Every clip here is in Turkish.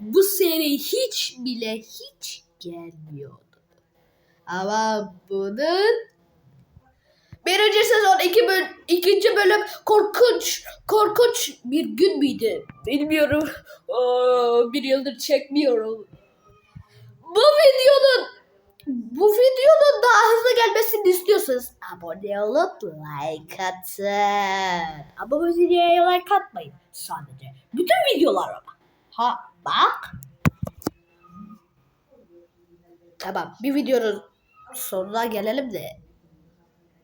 bu seri hiç bile hiç gelmiyordu. Ama bunun birinci sezon iki böl ikinci bölüm korkunç korkunç bir gün müydü? Bilmiyorum. Aa, bir yıldır çekmiyorum. Bu videonun bu videonun daha hızlı gelmesini istiyorsanız abone olup like atın. Ama bu videoya like atmayın sadece. Bütün videolara bak. Ha bak. Tamam bir videonun sonuna gelelim de.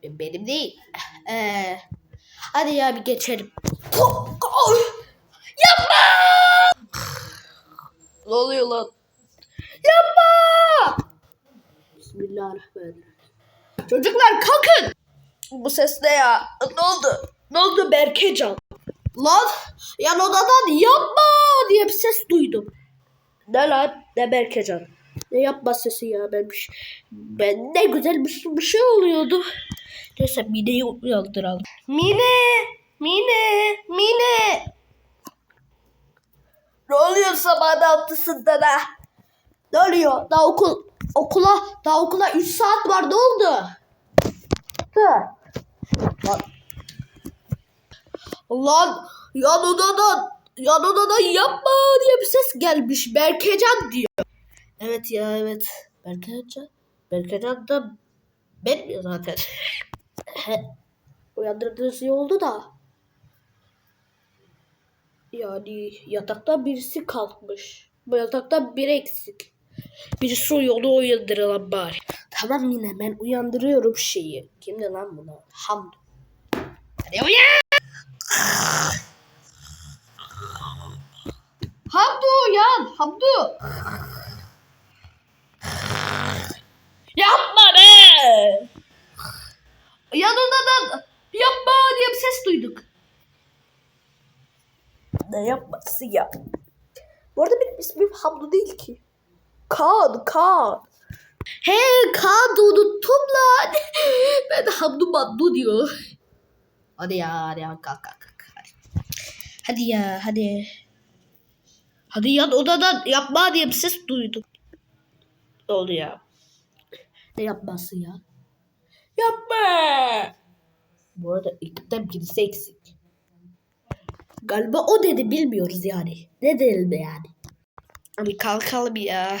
Benim değil. Ee, hadi ya bir geçelim. Yapma! Ne oluyor lan? Yapma! Bismillahirrahmanirrahim. Çocuklar kalkın. Bu ses ne ya? Ne oldu? Ne oldu Berkecan? Lan yan odadan yapma diye bir ses duydum. Ne lan? Ne Berkecan? Ne yapma sesi ya ben bir şey- Ben ne güzel bir, şey- bir şey oluyordu. Neyse Mine'yi uyandıralım. Mine! Mine! Mine! Ne oluyor sabahın altısında da? Ne oluyor? Daha okul okula daha okula 3 saat var. Ne oldu? Hı. Lan. Lan yan odadan yan odadan yapma diye bir ses gelmiş. Berkecan diyor. Evet ya evet. Berkecan. Berkecan da ben mi zaten? Uyandırdığınız iyi oldu da. Yani yatakta birisi kalkmış. Bu yatakta bir eksik. Birisi uyuyordu uyandırılan bari. Tamam yine ben uyandırıyorum şeyi. Kimdi lan bunu? Hamdu. Hadi uyan. Hamdu uyan. Hamdu. Yapma be. Yanından yapma diye bir ses duyduk. Ne yapması ya? Bu arada benim ismim Hamdu değil ki. Kaan, Kaan. He Kaan da unuttum lan. Ben de Hamdu Mandu diyor. Hadi ya, hadi ya, kalk kalk kalk. Hadi, hadi ya, hadi. Hadi yan odadan yapma diye bir ses duydum. Ne oldu ya? Ne yapması ya? Yapma! Bu arada ilkten birisi eksik. Galiba o dedi bilmiyoruz yani. Ne dedim yani? Hadi kalkalım ya.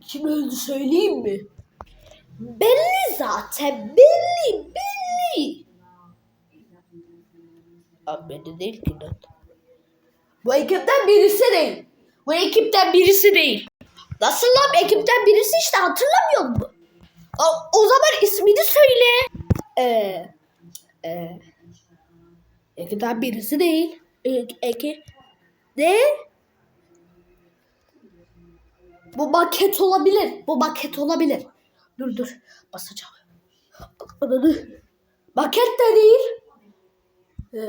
Kim öldü söyleyeyim mi? Belli zaten belli belli. Abi belli değil ki lan. Bu ekipten birisi değil. Bu ekipten birisi değil. Nasıl lan ekipten birisi işte hatırlamıyor musun? O, o zaman ismini söyle. Ee, e, ekipten birisi değil. Eki, ne? Bu maket olabilir. Bu maket olabilir. Dur dur. Basacağım. Maket de değil. Ee,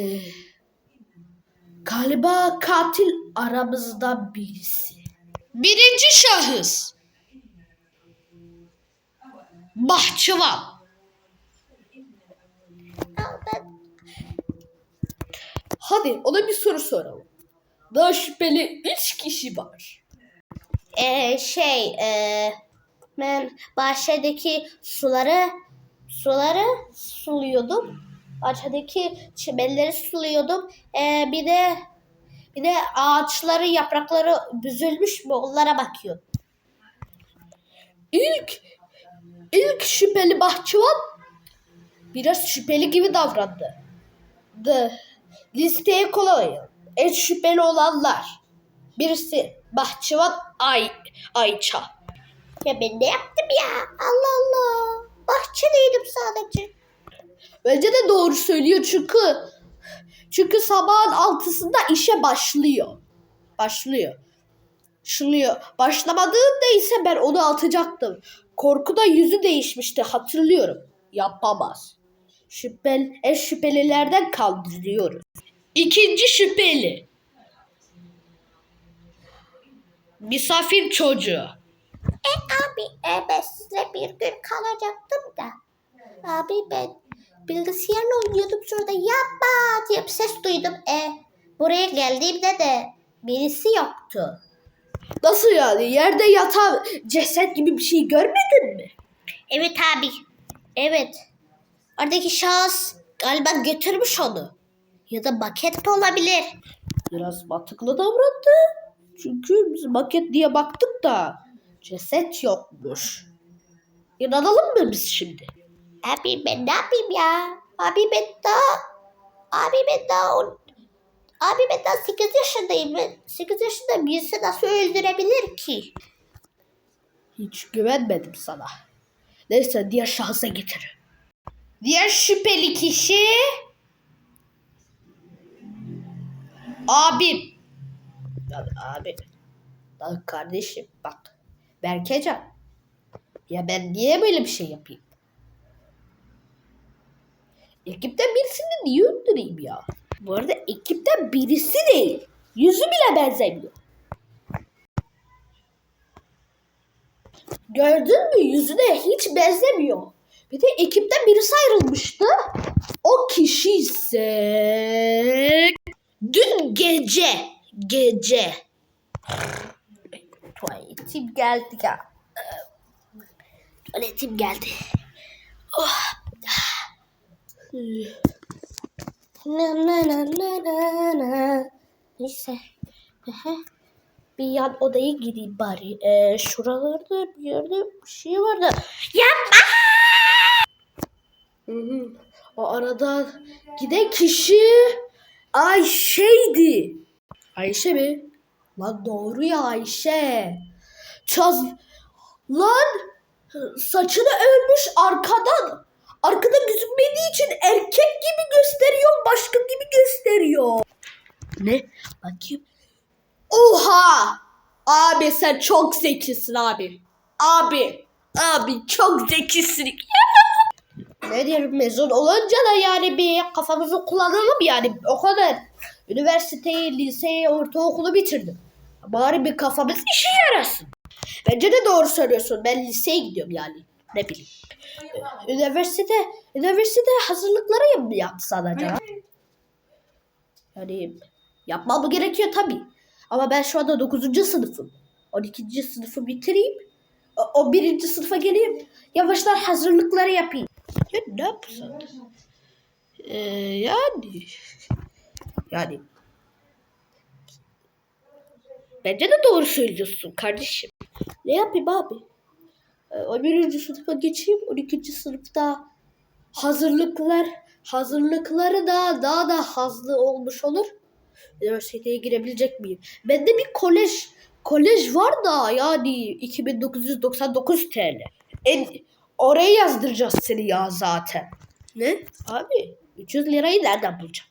e, galiba katil aramızda birisi. Birinci şahıs. Bahçıvan. Hadi ona bir soru soralım. Daha şüpheli üç kişi var. Ee, şey, e, ben bahçedeki suları suları suluyordum. Bahçedeki çimenleri suluyordum. Ee, bir de bir de ağaçları yaprakları büzülmüş mü onlara bakıyordum. İlk ilk şüpheli bahçıvan biraz şüpheli gibi davrandı. The listeye kolayım. En şüpheli olanlar. Birisi bahçıvan Ay Ayça. Ya ben ne yaptım ya? Allah Allah. Bahçedeydim sadece. Bence de doğru söylüyor çünkü çünkü sabahın altısında işe başlıyor. Başlıyor. Şunuyor. Başlamadığında ise ben onu atacaktım. Korkuda yüzü değişmişti hatırlıyorum. Yapamaz. Şüphel, en şüphelilerden kaldırıyoruz. İkinci şüpheli. Misafir çocuğu. E, ben size bir gün kalacaktım da. Abi ben bilgisayarla oynuyordum sonra da yapma diye bir ses duydum. E, buraya geldiğimde de birisi yoktu. Nasıl yani? Yerde yatan ceset gibi bir şey görmedin mi? Evet abi. Evet. Oradaki şahıs galiba götürmüş onu. Ya da maket de olabilir. Biraz batıklı davrandı. Çünkü biz maket diye baktık da ceset yokmuş. İnanalım mı biz şimdi? Abi ben ne yapayım ya? Abi ben daha... Abi ben daha... on- Abi ben daha 8 yaşındayım. Ben 8 yaşında birisi nasıl öldürebilir ki? Hiç güvenmedim sana. Neyse diğer şahısa getir. Diğer şüpheli kişi abim. Abi. Lan kardeşim bak. Berkecan. Ya ben niye böyle bir şey yapayım? Ekipten birisini niye öldüreyim ya? Bu arada ekipten birisi değil. Yüzü bile benzemiyor. Gördün mü? Yüzüne hiç benzemiyor. Bir de ekipten birisi ayrılmıştı. O kişi ise dün gece gece tuvaletim geldi ya. Tuvaletim geldi. Oh. Na na na na na na. Neyse. Bir yan odaya gideyim bari. Ee, şuralarda bir yerde bir şey vardı. Yapma! Hı hı. O arada giden kişi Ayşe'ydi. Ayşe mi? Lan doğru ya Ayşe. Çaz... Lan saçını örmüş arkadan. Arkada gözükmediği için erkek gibi gösteriyor, başka gibi gösteriyor. Ne? Bakayım. Oha! Abi sen çok zekisin abi. Abi. Abi çok zekisin. ne diyelim mezun olunca da yani bir kafamızı kullanalım yani o kadar. Üniversiteyi, liseyi, ortaokulu bitirdim. Bari bir kafamız işe yarasın. Bence de doğru söylüyorsun. Ben liseye gidiyorum yani. Ne bileyim. Üniversite, üniversite hazırlıkları mı yapsan acaba? Yani yapmam gerekiyor tabii. Ama ben şu anda 9. sınıfım. 12. sınıfı bitireyim. O, birinci sınıfa geleyim. Yavaştan hazırlıkları yapayım. Ya ne yapsam? Ee, yani. Yani. Bence de doğru söylüyorsun kardeşim. Ne yapayım abi? Ee, 11. sınıfa geçeyim. 12. sınıfta hazırlıklar hazırlıkları da daha da hızlı olmuş olur. Üniversiteye girebilecek miyim? Bende bir kolej kolej var da yani 2999 TL. En, oraya yazdıracağız seni ya zaten. Ne? Abi 300 lirayı nereden bulacağım?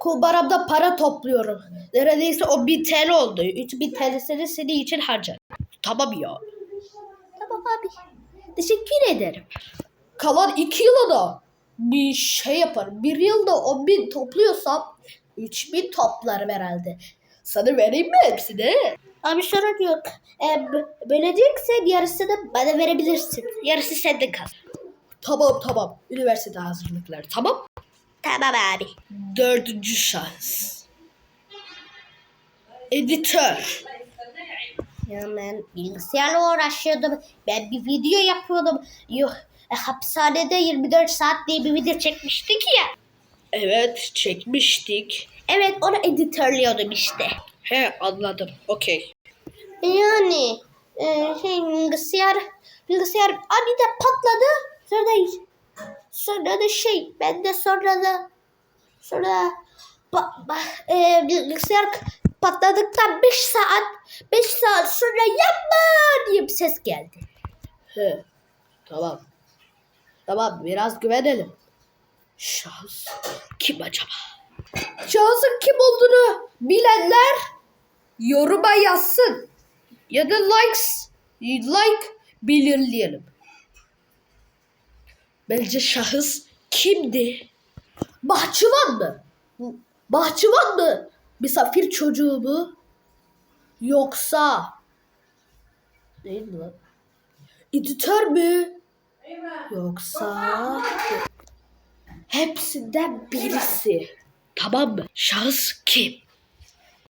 Kubaramda para topluyorum. Neredeyse o 1000 TL oldu. 3000 TL'sini senin için harcarım. Tamam ya. Tamam abi. Teşekkür ederim. Kalan iki yıla da bir şey yaparım. Bir yılda 10 bin topluyorsam 3 bin toplarım herhalde. Sana vereyim mi hepsini? Abi sorun yok. E, b- böleceksen yarısını bana verebilirsin. Yarısı sende kal. Tamam tamam. Üniversite hazırlıkları tamam. Tamam abi. Dördüncü şahıs. Editör. Ya ben bilgisayarla uğraşıyordum. Ben bir video yapıyordum. Yok. E, hapishanede 24 saat diye bir video çekmiştik ya. Evet çekmiştik. Evet onu editörlüyordum işte. He anladım. Okey. Yani e, şey bilgisayar bilgisayar aniden patladı. Sonra da, sonra da şey ben de sonra da sonra ba, ba, e, bilgisayar patladıktan 5 saat 5 saat sonra yapma diye bir ses geldi. He. Tamam. Tamam biraz güvenelim. Şahıs kim acaba? Şahısın kim olduğunu bilenler yoruma yazsın. Ya da likes like belirleyelim. Bence şahıs kimdi? Bahçıvan mı? Bahçıvan mı? Misafir çocuğu mu? Yoksa değil mi lan? Editör mü? Yoksa hepsinden birisi. Tamam mı? Şahıs kim?